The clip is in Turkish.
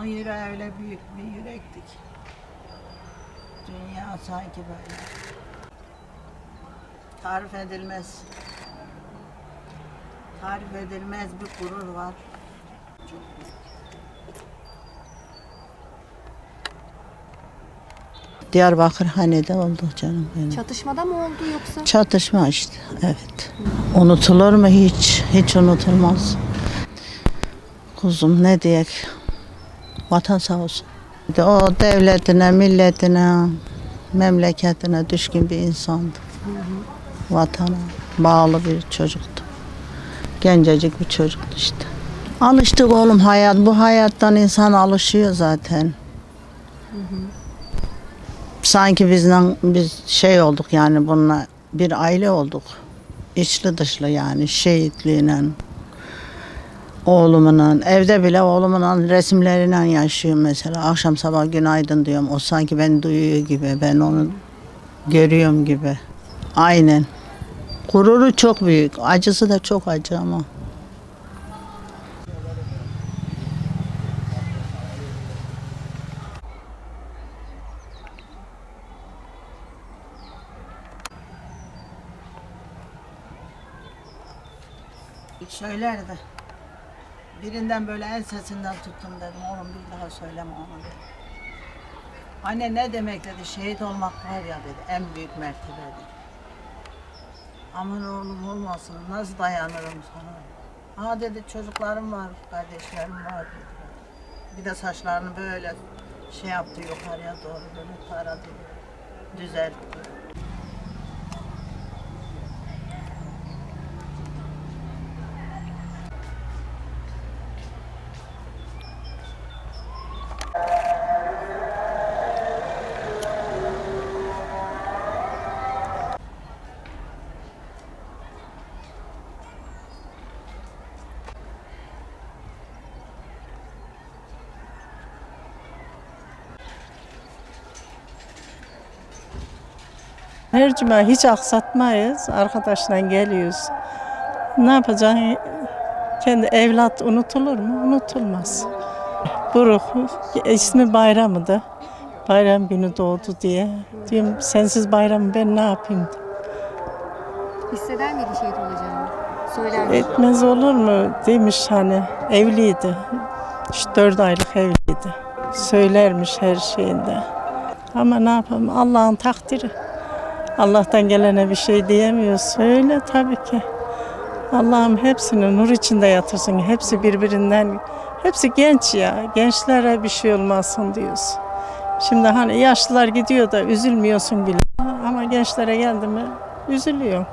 Onun yüreği öyle büyük bir yürekti ki. Dünya sanki böyle. Tarif edilmez. Tarif edilmez bir gurur var. Çok büyük. Diyarbakır Hane'de oldu canım benim. Çatışmada mı oldu yoksa? Çatışma işte, evet. Unutulur mu hiç? Hiç unutulmaz. Kuzum ne diyek? Vatan sağ olsun. O devletine, milletine, memleketine düşkün bir insandı. Vatana bağlı bir çocuktu. Gencecik bir çocuktu işte. Alıştık oğlum hayat. Bu hayattan insan alışıyor zaten. Sanki bizden biz şey olduk yani bununla bir aile olduk. İçli dışlı yani şehitliğine, oğlumunun, evde bile oğlumun resimleriyle yaşıyorum mesela. Akşam sabah günaydın diyorum. O sanki beni duyuyor gibi, ben onu görüyorum gibi. Aynen. Gururu çok büyük, acısı da çok acı ama. Söylerdi. Birinden böyle el sesinden tuttum dedim. Oğlum bir daha söyleme onu dedi. Anne ne demek dedi. Şehit olmak var ya dedi. En büyük mertebe dedi. Aman oğlum olmasın. Nasıl dayanırım sana? Ha dedi çocuklarım var, kardeşlerim var dedi. Bir de saçlarını böyle şey yaptı yukarıya doğru böyle taradı. Düzeltti. Her cuma hiç aksatmayız. Arkadaşla geliyoruz. Ne yapacaksın? Kendi evlat unutulur mu? Unutulmaz. Buruk ismi bayramıdı. Bayram günü doğdu diye. Diyorum sensiz bayramı ben ne yapayım? Hisseder miydi şehit olacağını? Söyler? Etmez olur mu demiş hani evliydi. İşte dört aylık evliydi. Söylermiş her şeyinde. Ama ne yapalım Allah'ın takdiri. Allah'tan gelene bir şey diyemiyoruz. Öyle tabii ki. Allah'ım hepsini nur içinde yatırsın. Hepsi birbirinden, hepsi genç ya. Gençlere bir şey olmasın diyoruz. Şimdi hani yaşlılar gidiyor da üzülmüyorsun bile. Ama gençlere geldi mi üzülüyor.